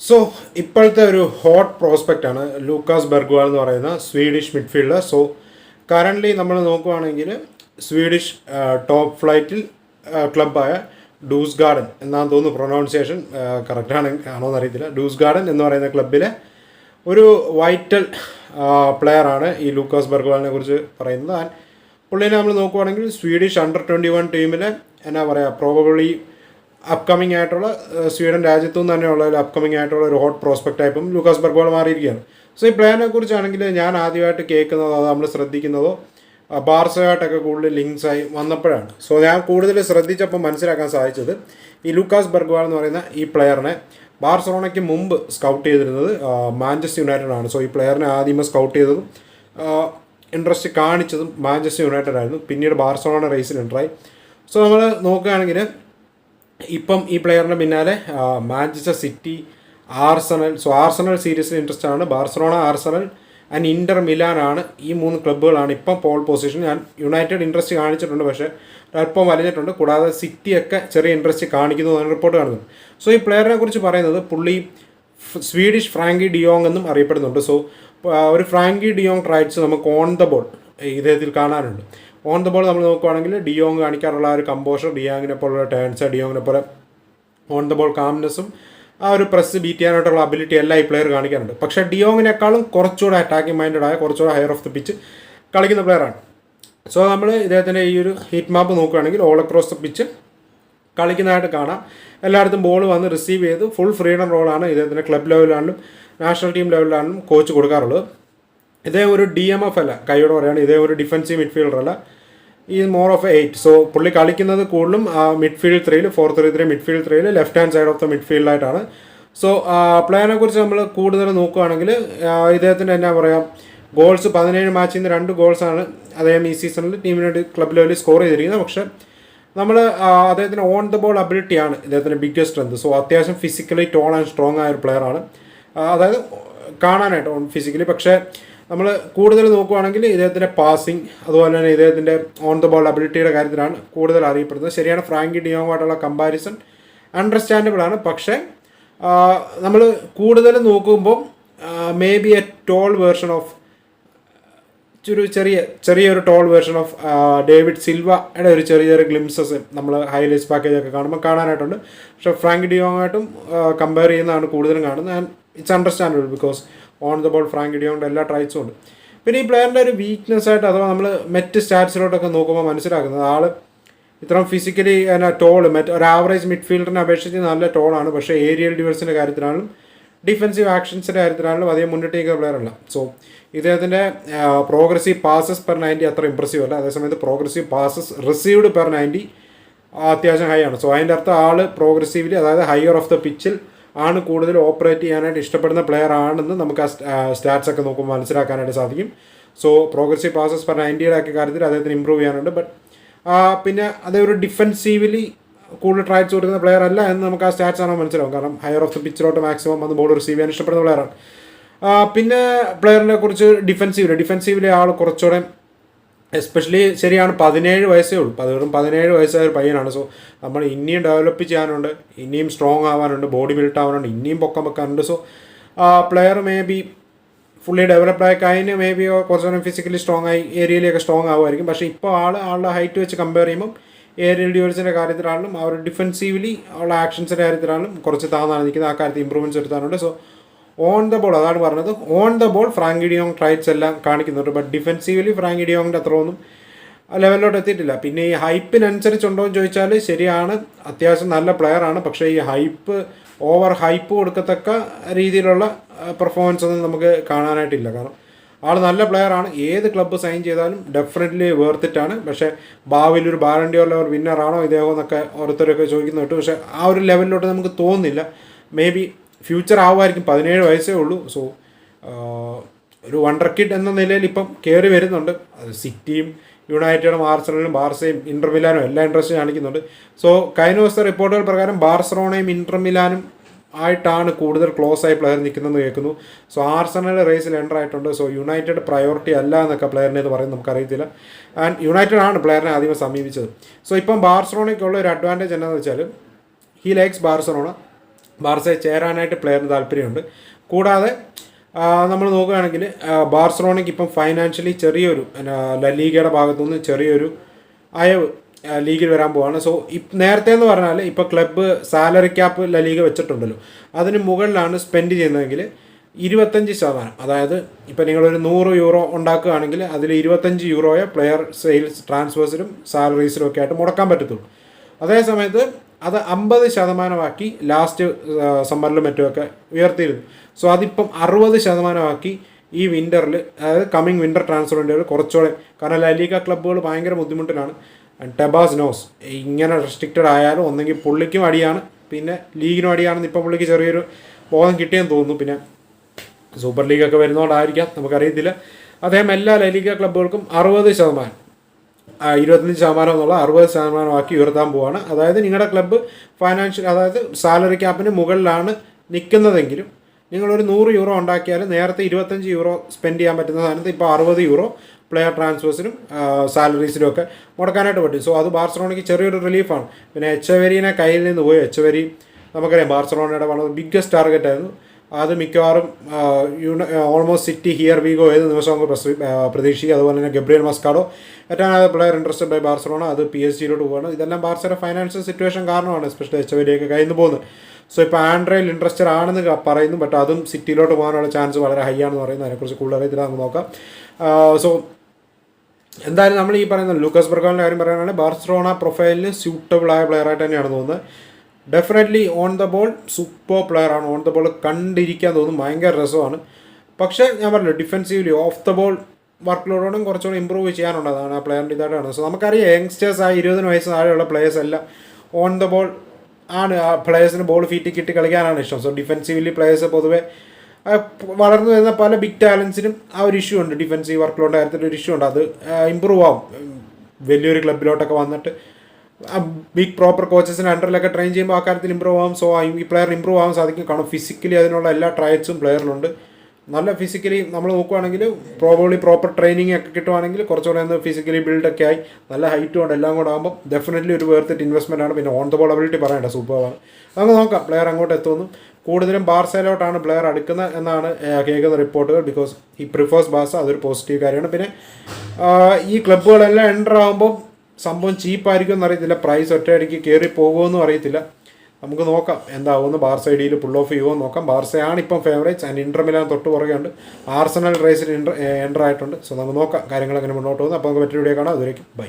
So ഇപ്പോഴത്തെ ഒരു hot prospect ആണ് ലൂക്കാസ് ബെർഗ്വാൾ എന്ന് പറയുന്ന സ്വീഡിഷ് മിഡ്ഫീൽഡർ സോ കറന്റ്ലി നമ്മൾ നോക്കുവാണെങ്കിൽ സ്വീഡിഷ് ടോപ്പ് ഫ്ലൈറ്റിൽ ക്ലബ്ബായ ഡൂസ് ഗാർഡൻ എന്നാന്ന് തോന്നുന്നു പ്രൊനൗൺസിയേഷൻ കറക്റ്റാണ് ആണോ എന്നറിയത്തില്ല ഡൂസ് ഗാർഡൻ എന്ന് പറയുന്ന ക്ലബിലെ ഒരു വൈറ്റൽ പ്ലെയർ ആണ് ഈ ലൂക്കാസ് ബെർഗ്വാളിനെ കുറിച്ച് പറയുന്നത്. പുള്ളിനെ നമ്മൾ നോക്കുവാണെങ്കിൽ സ്വീഡിഷ് അണ്ടർ ട്വന്റി വൺ ടീമിലെ എന്നാ പറയുക പ്രോബബിളി അപ്കമിങ് ആയിട്ടുള്ള സ്വീഡൻ രാജ്യത്തു നിന്ന് തന്നെയുള്ള ഒരു അപ്കമിങ് ആയിട്ടുള്ള ഒരു ഹോട്ട് പ്രോസ്പെക്റ്റ് ആയിപ്പം ലൂക്കാസ് ബർഗോൾ മാറിയിരിക്കുകയാണ്. സോ ഈ പ്ലെയറിനെ കുറിച്ചാണെങ്കിൽ ഞാൻ ആദ്യമായിട്ട് കേൾക്കുന്നതോ അത് നമ്മൾ ശ്രദ്ധിക്കുന്നതോ ബാർസയായിട്ടൊക്കെ കൂടുതൽ ലിങ്ക്സ് ആയി വന്നപ്പോഴാണ്. സോ ഞാൻ കൂടുതൽ ശ്രദ്ധിച്ചപ്പോൾ മനസ്സിലാക്കാൻ സാധിച്ചത് ഈ ലൂക്കാസ് ബർഗ്വാൾ എന്ന് പറയുന്ന ഈ പ്ലെയറിനെ ബാർസലോണയ്ക്ക് മുമ്പ് സ്കൗട്ട് ചെയ്തിരുന്നത് മാഞ്ചസ്റ്റർ യുണൈറ്റഡ് ആണ്. സോ ഈ പ്ലെയറിനെ ആദ്യമേ സ്കൗട്ട് ചെയ്തതും ഇൻട്രസ്റ്റ് കാണിച്ചതും മാഞ്ചസ്റ്റർ യുണൈറ്റഡ് ആയിരുന്നു. പിന്നീട് ബാർസലോണ റേസിൽ എന്ററായി സോ നമ്മൾ നോക്കുകയാണെങ്കിൽ ഇപ്പം ഈ പ്ലെയറിന്റെ പിന്നാലെ Manchester City Arsenal so Arsenal സീരീസിൽ ഇൻട്രസ്റ്റ് ആണ്. ബാർസലോണ ആർസണൽ ആൻഡ് ഇന്റർ മിലാനാണ് ഈ മൂന്ന് ക്ലബ്ബുകളാണ് ഇപ്പം പോൾ പൊസിഷൻ ഞാൻ യുണൈറ്റഡ് ഇൻട്രസ്റ്റ് കാണിച്ചിട്ടുണ്ട് പക്ഷേ അല്പം വലിഞ്ഞിട്ടുണ്ട് കൂടാതെ സിറ്റിയൊക്കെ ചെറിയ ഇൻട്രസ്റ്റ് കാണിക്കുന്നു എന്നാണ് റിപ്പോർട്ട് കാണുന്നത്. സോ ഈ പ്ലെയറിനെ കുറിച്ച് പറയുന്നത് പുള്ളി സ്വീഡിഷ് ഫ്രാങ്കി ഡിയോങ് എന്നും അറിയപ്പെടുന്നുണ്ട്. സോ ഒരു ഫ്രാങ്കി ഡിയോങ് ട്രൈറ്റ്സ് നമുക്ക് ഓൺ ദ ബോൾ ഇദ്ദേഹത്തിൽ കാണാനുണ്ട്. ഓൺ ദ ബോൾ നമ്മൾ നോക്കുവാണെങ്കിൽ ഡിയോങ് കാണിക്കാറുള്ള ആ ഒരു കമ്പോഷർ ഡിയോങ്ങിനെ പോലുള്ള ടേൺസ് ഡിയോങ്ങിനെ പോലെ ഓൺ ദ ബോൾ കാംനെസ്സും ആ ഒരു പ്രസ് ബീറ്റ് ചെയ്യാനായിട്ടുള്ള അബിലിറ്റി എല്ലാം ഈ പ്ലെയർ കാണിക്കാറുണ്ട്. പക്ഷേ ഡിയോങ്ങിനേക്കാളും കുറച്ചുകൂടെ അറ്റാക്കിംഗ് മൈൻഡഡ് ആയ കുറച്ചുകൂടെ ഹയർ ഓഫ് ദി പിച്ച് കളിക്കുന്ന പ്ലെയറാണ് സോ നമ്മൾ ഇദ്ദേഹത്തിന്റെ ഈ ഒരു ഹീറ്റ് മാപ്പ് നോക്കുകയാണെങ്കിൽ ഓൾ അക്രോസ് ദ പിച്ച് കളിക്കുന്നതായിട്ട് കാണാം. എല്ലായിടത്തും ബോൾ വന്ന് റിസീവ് ചെയ്ത് ഫുൾ ഫ്രീഡം റോളാണ് ഇദ്ദേഹത്തിന്റെ ക്ലബ് ലെവലിലാണെങ്കിലും നാഷണൽ ടീം ലെവലിലാണെങ്കിലും കോച്ച് കൊടുക്കാറുള്ളത്. ഇദ്ദേഹം ഒരു ഡി എം എഫ് അല്ല കൈയോടെ പറയുകയാണ് ഇദ്ദേഹം ഒരു ഡിഫൻസീവ് മിഡ്ഫീൽഡർ അല്ല. ഈ മോർ ഓഫ് എയ്റ്റ് സോ പുള്ളി കളിക്കുന്നത് കൂടുതലും മിഡ്ഫീൽഡ് ത്രീയിൽ ഫോർ ത്രീ ത്രീ മിഡ്ഫീൽഡ് ത്രീയിൽ left hand side of the മിഡ്ഫീൽഡായിട്ടാണ് so പ്ലെയറിനെ കുറിച്ച് നമ്മൾ കൂടുതൽ നോക്കുകയാണെങ്കിൽ ഇദ്ദേഹത്തിന്റെ എന്നാ പറയുക ഗോൾസ് പതിനേഴ് മാച്ചിൽ നിന്ന് രണ്ട് ഗോൾസാണ് അദ്ദേഹം ഈ സീസണിൽ ടീമിന് ക്ലബ് ലെവലിൽ സ്കോർ ചെയ്തിരിക്കുന്നത്. പക്ഷെ നമ്മൾ അദ്ദേഹത്തിന് ഓൺ ദ ബോൾ അബിലിറ്റിയാണ് ഇദ്ദേഹത്തിന്റെ ബിഗ്ഗസ്റ്റ് സ്ട്രെങ്ത് സോ അത്യാവശ്യം ഫിസിക്കലി ടോൾ ആൻഡ് സ്ട്രോങ് ആയ ഒരു പ്ലെയറാണ് അതായത് കാണാനായിട്ട് ഫിസിക്കലി പക്ഷേ നമ്മൾ കൂടുതൽ നോക്കുകയാണെങ്കിൽ ഇദ്ദേഹത്തിന്റെ പാസിംഗ് അതുപോലെ തന്നെ ഇദ്ദേഹത്തിന്റെ ഓൺ ദ ബോൾ അബിലിറ്റിയുടെ കാര്യത്തിലാണ് കൂടുതൽ അറിയപ്പെടുന്നത്. ശരിയാണ് ഫ്രാങ്കി ഡിയോങ്ങുമായിട്ടുള്ള കമ്പാരിസൺ അണ്ടർസ്റ്റാൻഡബിൾ ആണ്. പക്ഷേ നമ്മൾ കൂടുതൽ നോക്കുമ്പോൾ maybe a tall version of ഒരു ചെറിയ ചെറിയൊരു ടോൾ വേർഷൻ ഓഫ് ഡേവിഡ് സിൽവയുടെ ഒരു ചെറിയ ചെറിയ ഗ്ലിംസസ് നമ്മൾ ഹൈലൈറ്റ്സ് പാക്കേജൊക്കെ കാണുമ്പോൾ കാണാനായിട്ടുണ്ട്. പക്ഷേ ഫ്രാങ്ക് ഡിയോങ്ങായിട്ടും കമ്പയർ ചെയ്യുന്നതാണ് കൂടുതലും കാണുന്നത്. And it's understandable because on the ball Frank ഇടിയോണ്ട് എല്ലാ ട്രൈറ്റ്സും ഉണ്ട്. പിന്നെ ഈ പ്ലെയറിന്റെ ഒരു വീക്ക്നെസ് ആയിട്ട് അഥവാ നമ്മൾ മെറ്റ് സ്റ്റാറ്റ്സിലോട്ടൊക്കെ നോക്കുമ്പോൾ മനസ്സിലാക്കുന്നത് ആൾ ഇത്രയും ഫിസിക്കലി എന്നാ ടോൾ മറ്റ് ഒരു ആവറേജ് മിഡ്ഫീൽഡറിനെ അപേക്ഷിച്ച് നല്ല ടോളാണ് പക്ഷേ ഏരിയൽ ഡിവേഴ്സിന്റെ കാര്യത്തിലാണെങ്കിലും ഡിഫെൻസീവ് ആക്ഷൻസിന്റെ കാര്യത്തിലാണെങ്കിലും അധികം മുന്നിട്ട് നിൽക്കുന്ന പ്ലെയർ അല്ല. സോ ഇദ്ദേഹത്തിന്റെ പ്രോഗ്രസീവ് പാസസ് പെർ നയന്റി അത്ര ഇമ്പ്രസീവ് അല്ല. അതേസമയത്ത് progressive passes received per ninety അത്യാവശ്യം ഹൈ ആണ്. സോ അതിന്റെ അർത്ഥം ആൾ പ്രോഗ്രസീവ്ലി അതായത് ഹയർ ഓഫ് ദ പിച്ചിൽ ആണ് കൂടുതൽ ഓപ്പറേറ്റ് ചെയ്യാനായിട്ട് ഇഷ്ടപ്പെടുന്ന പ്ലെയർ ആണെന്ന് നമുക്ക് ആ സ്റ്റാറ്റ്സ് ഒക്കെ നോക്കുമ്പോൾ മനസ്സിലാക്കാനായിട്ട് സാധിക്കും. സോ പ്രോഗ്രസീവ് പാസസ് പറഞ്ഞ നയന്റിയുടെ ഒക്കെ കാര്യത്തിൽ അദ്ദേഹത്തിന് ഇമ്പ്രൂവ് ചെയ്യാനുണ്ട്. ബട്ട് പിന്നെ അതേ ഒരു ഡിഫെൻസീവ്ലി കൂടുതൽ ട്രൈറ്റ്സ് കൊടുക്കുന്ന പ്ലെയർ അല്ല എന്ന് നമുക്ക് ആ സ്റ്റാറ്റ്സ് ആണോ മനസ്സിലാവും. കാരണം ഹയർ ഓഫ് ദ പിച്ചിലോട്ട് മാക്സിമം വന്ന് ബോൾ റിസീവ് ചെയ്യാൻ ഇഷ്ടപ്പെടുന്ന പ്ലെയറാണ് പിന്നെ പ്ലെയറിനെ കുറിച്ച് ഡിഫെൻസീവിൽ ഡിഫെൻസീവിലെ ആൾ കുറച്ചുകൂടെ എസ്പെഷ്യലി ശരിയാണ് പതിനേഴ് വയസ്സേ ഉള്ളൂ. വെറും പതിനേഴ് വയസ്സായ ഒരു പയ്യനാണ്. സോ നമ്മൾ ഇനിയും ഡെവലപ്പ് ചെയ്യാനുണ്ട്. ഇനിയും സ്ട്രോങ് ആവാനുണ്ട്. ബോഡി ബിൽഡ് ആവാനുണ്ട്. ഇനിയും പൊക്കം വെക്കാനുണ്ട്. So player maybe fully developed ആയി കഴിഞ്ഞ് മേ ബി കുറച്ചുകൂടെ ഫിസിക്കലി സ്ട്രോങ് ആയി ഏരിയയിലൊക്കെ സ്ട്രോങ് ആവുമായിരിക്കും. പക്ഷേ ഇപ്പോൾ ആൾ ആളുടെ ഹൈറ്റ് വെച്ച് കമ്പയർ ചെയ്യുമ്പം ഏരിയൽ ഡ്യൂൽസിന്റെ കാര്യത്തിലാണെങ്കിലും അവർ ഡിഫെൻസീവ്ലി ഉള്ള ആക്ഷൻസിന്റെ കാര്യത്തിലാണെങ്കിലും കുറച്ച് താന്നാണ് നിൽക്കുന്നത്. ആ കാര്യത്തിൽ ഇമ്പ്രൂവ്മെന്റ്സ് വരുത്താനുണ്ട്. സോ ഓൺ ദ ബോൾ അതാണ് പറഞ്ഞത്. On the ball Frenkie de Jong traits എല്ലാം കാണിക്കുന്നുണ്ട്. ബട്ട് ഡിഫെൻസീവ്ലി ഫ്രാങ്കി ഡിയോങ്ങിന്റെ അത്ര ഒന്നും ലെവലിലോട്ട് എത്തിയിട്ടില്ല. പിന്നെ ഈ ഹൈപ്പിനനുസരിച്ചുണ്ടോ എന്ന് ചോദിച്ചാൽ ശരിയാണ്. അത്യാവശ്യം നല്ല പ്ലെയറാണ് പക്ഷേ ഈ ഹൈപ്പ് ഓവർ ഹൈപ്പ് കൊടുക്കത്തക്ക രീതിയിലുള്ള പെർഫോമൻസ് ഒന്നും നമുക്ക് കാണാനായിട്ടില്ല. കാരണം ആൾ നല്ല പ്ലെയറാണ് ഏത് ക്ലബ്ബ് സൈൻ ചെയ്താലും ഡെഫിനറ്റ്ലി വേർത്തിട്ടാണ് പക്ഷേ ഭാവിയിൽ ഒരു ബാലൻഡിയോർ ലെവൽ വിന്നറാണോ ഇദ്ദേഹം എന്നൊക്കെ ഓരോരുത്തരൊക്കെ ചോദിക്കുന്ന കേട്ടു പക്ഷേ ആ ഒരു ലെവലിലോട്ട് നമുക്ക് തോന്നുന്നില്ല. മേ ബി ഫ്യൂച്ചർ ആവുമായിരിക്കും. പതിനേഴ് വയസ്സേ ഉള്ളൂ. സോ ഒരു വണ്ടർ കിഡ് എന്ന നിലയിൽ ഇപ്പം കയറി വരുന്നുണ്ട്. അത് സിറ്റിയും യുണൈറ്റഡും ആർസണലും ബാർസയും ഇന്റർ മിലാനും എല്ലാം ഇൻട്രസ്റ്റ് കാണിക്കുന്നുണ്ട്. സോ കഴിഞ്ഞ ദിവസത്തെ റിപ്പോർട്ടുകൾ പ്രകാരം ബാർസറോണയും ഇന്റർ മിലാനും ആയിട്ടാണ് കൂടുതൽ ക്ലോസ് ആയി പ്ലെയർ നിൽക്കുന്നതെന്ന് കേൾക്കുന്നു. സോ ആർസണൽ റേസിൽ എന്റർ ആയിട്ടുണ്ട്. സോ യുണൈറ്റഡ് പ്രയോറിറ്റി അല്ല എന്നൊക്കെ പ്ലെയറിനെ എന്ന് പറയുന്നത് നമുക്കറിയത്തില്ല. ആൻഡ് യുണൈറ്റഡ് ആണ് പ്ലെയറിനെ ആദ്യമേ സമീപിച്ചത്. സോ ഇപ്പം ബാർസലോണയ്ക്കുള്ള ഒരു അഡ്വാന്റേജ് എന്താണെന്ന് വെച്ചാൽ ഹി ലൈക്സ് ബാർസലോണ. ബാർസയിൽ ചേരാനായിട്ട് പ്ലെയറിന് താല്പര്യമുണ്ട്. കൂടാതെ നമ്മൾ നോക്കുകയാണെങ്കിൽ ബാർസലോണയ്ക്ക് ഇപ്പം ഫൈനാൻഷ്യലി ചെറിയൊരു ലീഗയുടെ ഭാഗത്തുനിന്ന് ചെറിയൊരു അയവ് ലീഗിൽ വരാൻ പോവാണ്. സോ നേരത്തെ എന്ന് പറഞ്ഞാൽ ഇപ്പോൾ ക്ലബ്ബ് സാലറി ക്യാപ്പ് ലലീഗ വെച്ചിട്ടുണ്ടല്ലോ. അതിന് മുകളിലാണ് സ്പെൻഡ് ചെയ്യുന്നതെങ്കിൽ ഇരുപത്തഞ്ച് ശതമാനം. അതായത് ഇപ്പോൾ നിങ്ങളൊരു നൂറ് യൂറോ ഉണ്ടാക്കുകയാണെങ്കിൽ അതിൽ ഇരുപത്തഞ്ച് യൂറോയെ പ്ലെയർ സെയിൽസ് ട്രാൻസ്ഫേഴ്സിലും സാലറീസിലും ഒക്കെ ആയിട്ട് മുടക്കാൻ പറ്റത്തുള്ളൂ. അതേ സമയത്ത് അത് അമ്പത് ശതമാനമാക്കി ലാസ്റ്റ് സമ്മറിലും മറ്റുമൊക്കെ ഉയർത്തിയിരുന്നു. സോ അതിപ്പം അറുപത് ശതമാനമാക്കി ഈ വിന്ററിൽ അതായത് കമ്മിങ് വിന്റർ ട്രാൻസ്ഫർ വിന്ററിൽ കുറച്ചുകൂടെ കാരണം ലലീഗ ക്ലബ്ബുകൾ ഭയങ്കര ബുദ്ധിമുട്ടിലാണ്. ടെബാസ് നോസ് ഇങ്ങനെ റെസ്ട്രിക്റ്റഡ് ആയാലും ഒന്നെങ്കിൽ പുള്ളിക്കും അടിയാണ്. പിന്നെ ലീഗിനും അടിയാണെന്ന് ഇപ്പം പുള്ളിക്ക് ചെറിയൊരു ബോധം കിട്ടിയെന്ന് തോന്നുന്നു. പിന്നെ സൂപ്പർ ലീഗൊക്കെ വരുന്നതുകൊണ്ടായിരിക്കാം നമുക്കറിയത്തില്ല. അദ്ദേഹം എല്ലാ ലലീഗ ക്ലബ്ബുകൾക്കും അറുപത് ശതമാനം. ഇരുപത്തഞ്ച് ശതമാനം എന്നുള്ള അറുപത് ശതമാനമാക്കി ഉയർത്താൻ പോവാണ്. അതായത് നിങ്ങളുടെ ക്ലബ്ബ് ഫൈനാൻഷ്യൽ അതായത് സാലറി ക്യാപ്പിന് മുകളിലാണ് നിൽക്കുന്നതെങ്കിലും നിങ്ങളൊരു നൂറ് യൂറോ ഉണ്ടാക്കിയാൽ നേരത്തെ ഇരുപത്തഞ്ച് യൂറോ സ്പെൻഡ് ചെയ്യാൻ പറ്റുന്ന സാധനത്തിൽ ഇപ്പോൾ അറുപത് യൂറോ പ്ലെയർ ട്രാൻസ്ഫേഴ്സിനും സാലറീസിനും ഒക്കെ മുടക്കാനായിട്ട് പറ്റും. സോ അത് ബാർസലോണയ്ക്ക് ചെറിയൊരു റിലീഫാണ് പിന്നെ എച്ചവരീനെ കയ്യിൽ നിന്ന് പോയി. എച്ചവരി നമുക്കറിയാം ബാർസലോണയുടെ വളരെ ബിഗ്ഗസ്റ്റ് ടാർഗറ്റ് ആയിരുന്നു. അത് മിക്കവാറും ഓൾമോസ്റ്റ് സിറ്റി ഹിയർ വീഗോ ഏത് നിമിഷം നമുക്ക് പ്രതീക്ഷിക്കുക. അതുപോലെ തന്നെ ഗബ്രിയൽ മസ്കാഡോ ഏറ്റവും കൂടുതൽ പ്ലെയർ ഇൻട്രസ്റ്റഡ് ബൈ ബാർസലോണ അത് പി എസ് ജിയിലോട്ട് പോവാണ്. ഇതെല്ലാം ബാർസയുടെ ഫൈനാൻഷ്യൽ സിറ്റുവേഷൻ കാരണമാണ് എസ്പെഷ്യലി എച്ച് വരിയൊക്കെ കയ്യിൽ നിന്ന് പോകുന്നത്. സോ ഇപ്പോൾ ആൻഡ്രയിൽ ഇൻട്രസ്റ്റഡ് ആണെന്ന് പറയുന്നു ബട്ട് അതും സിറ്റിയിലോട്ട് പോകാനുള്ള ചാൻസ് വളരെ ഹൈ ആണെന്ന് പറയുന്നത് അതിനെക്കുറിച്ച് കൂടുതൽ അറിയത്തില്ല നമുക്ക് നോക്കാം. സോ എന്തായാലും നമ്മൾ ഈ പറയുന്ന ലൂക്കസ് ബർഗോളിന്റെ കാര്യം പറയുകയാണെങ്കിൽ ബാർസലോണ പ്രൊഫൈലിന് സ്യൂട്ടബിൾ ആയ പ്ലെയർ ആയിട്ട് തന്നെയാണ് തോന്നുന്നത്. Definitely on the ball super player ആണ്. ഓൺ ദ ബോൾ കണ്ടിരിക്കാൻ തോന്നും. ഭയങ്കര രസമാണ്. പക്ഷേ ഞാൻ പറഞ്ഞു defensively off the ball work ലോഡോടും കുറച്ചുകൂടി ഇമ്പ്രൂവ് ചെയ്യാനുണ്ട് അതാണ് ആ പ്ലെയറിന്റെ ഇതായിട്ടാണ്. സോ നമുക്കറിയാം യങ്സ്റ്റേഴ്സ് ആ ഇരുപതിന് വയസ്സ് താഴെയുള്ള പ്ലേയേഴ്സ് എല്ലാം ഓൺ ദ ബോൾ ആണ്. ആ പ്ലേയേഴ്സിന് ബോൾ ഫീറ്റ് കിട്ടി കളിക്കാനാണ് ഇഷ്ടം. സോ ഡിഫെൻസീവ്ലി പ്ലേയേഴ്സ് പൊതുവേ വളർന്നു വരുന്ന പല ബിഗ് ടാലൻസിനും ആ ഒരു ഇഷ്യൂ ഉണ്ട്. ഡിഫെൻസീവ് വർക്ക് ലോഡിന്റെ കാര്യത്തിൽ ഒരു ഇഷ്യൂ ഉണ്ട്. അത് ഇമ്പ്രൂവ് ആവും. വലിയൊരു ക്ലബിലോട്ടൊക്കെ വന്നിട്ട് ബിഗ് പ്രോപ്പർ കോച്ചസിന് അണ്ടറിലൊക്കെ ട്രെയിൻ ചെയ്യുമ്പോൾ ആ കാര്യത്തിൽ ഇമ്പ്രൂവ് ആവും. സോ ഈ പ്ലെയർ ഇമ്പ്രൂവ് ആവാൻ സാധിക്കും. കാരണം ഫിസിക്കലി അതിനുള്ള എല്ലാ ട്രയൽസും പ്ലെയറിലുണ്ട് നല്ല ഫിസിക്കലി നമ്മൾ നോക്കുവാണെങ്കിൽ പ്രോബബ്ലി പ്രോപ്പർ ട്രെയിനിങ് ഒക്കെ കിട്ടുവാണെങ്കിൽ കുറച്ചുകൂടെ ഒന്ന് ഫിസിക്കലി ബിൽഡൊക്കെ ആയി. നല്ല ഹൈറ്റും ഉണ്ട് എല്ലാം കൂടെ ആകുമ്പോൾ ഡെഫിനറ്റ്ലി ഒരു വേർത്തിട്ട് ഇൻവെസ്റ്റ്മെന്റ് ആണ്. പിന്നെ ഓൺ ദ ബോൾ അബിലിറ്റി പറയണ്ട സൂപ്പറാണ് നമുക്ക് നോക്കാം പ്ലെയർ അങ്ങോട്ട് എത്തുന്നു കൂടുതലും ബാർസയിലോട്ടാണ് പ്ലെയർ അടുക്കുന്നത് എന്നാണ് കേൾക്കുന്ന റിപ്പോർട്ടുകൾ ബിക്കോസ് ഈ പ്രിഫേഴ്സ് ബാർസ അതൊരു പോസിറ്റീവ് കാര്യമാണ്. പിന്നെ ഈ ക്ലബ്ബുകളെല്ലാം എന്റർ ആകുമ്പോൾ സംഭവം ചീപ്പായിരിക്കും എന്നറിയത്തില്ല പ്രൈസ് ഒറ്റയടിക്ക് കയറി പോകുമെന്നും അറിയത്തില്ല. നമുക്ക് നോക്കാം എന്താവുമെന്ന് ബാർസ ഐഡിയിൽ പുൾ ഓഫ് ചെയ്യുമോ നോക്കാം. ബാർസയാണ് ഇപ്പം ഫേവറേറ്റ്സ് ആൻഡ് ഇന്റർ മിലാൻ തൊട്ട് പുറകെയുണ്ട് ആർസണൽ റേസിൽ ഇന്റർ എന്റർ ആയിട്ടുണ്ട്. സോ നമുക്ക് നോക്കാം കാര്യങ്ങൾ എങ്ങനെ മുന്നോട്ട് പോകുന്നു. അപ്പോൾ നമുക്ക് മറ്റൊരു വീഡിയോ കാണാം. അതുവരേക്കും ബൈ